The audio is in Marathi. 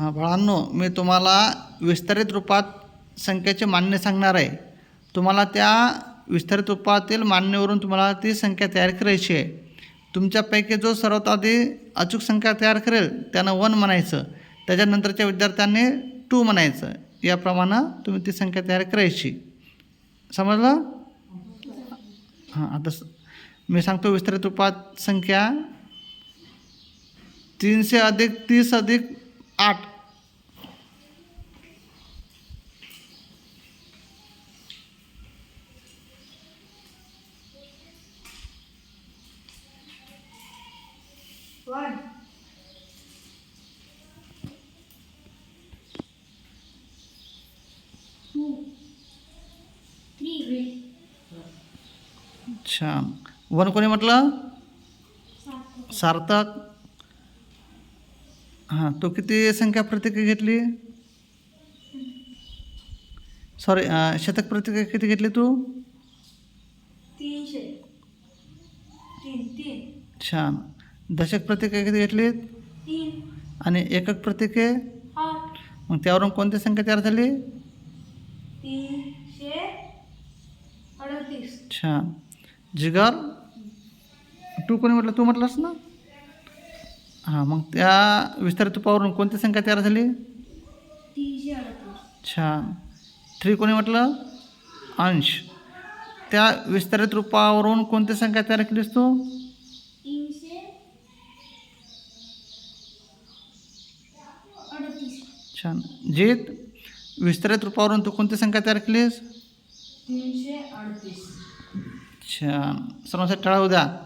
हां बाळांनो मी तुम्हाला विस्तारित रूपात संख्येचे मान्य सांगणार आहे. तुम्हाला त्या विस्तारित रूपातील मान्यवरून तुम्हाला ती संख्या तयार करायची आहे. तुमच्यापैकी जो सर्वात आधी अचूक संख्या तयार करेल त्यानं वन म्हणायचं. त्याच्यानंतरच्या विद्यार्थ्यांनी टू म्हणायचं. याप्रमाणे तुम्ही ती संख्या तयार करायची. समजलं? हां आता मी सांगतो विस्तारित रूपात संख्या. तीनशे अधिक तीस अधिक आठ. Three. छान वन कोणी म्हटलं. सार्थक. हां तो किती संख्या प्रतिक्रिया घेतली? सॉरी शतक प्रतिक्रिया किती घेतली तू? तीनशे. तीन तीन. छान. दशक प्रतिक्रिया किती घेतली? तीन. आणि एकक प्रतिक्रिया आठ. मग त्यावरून कोणती संख्या तयार झाली? छान. जिगर? तू कोणी म्हटलं? तू म्हटलंस ना? हां मग त्या विस्तारित रूपावरून कोणती संख्या तयार झाली? छान. थ्री कोणी म्हटलं? अंश. त्या विस्तारित रूपावरून कोणती संख्या तयार केलीस तू तीनशे अडतीस छान. जीत विस्तारित रूपावरून तू कोणती संख्या तयार केलीस? छान. सर्वांसाठी टाळा उद्या.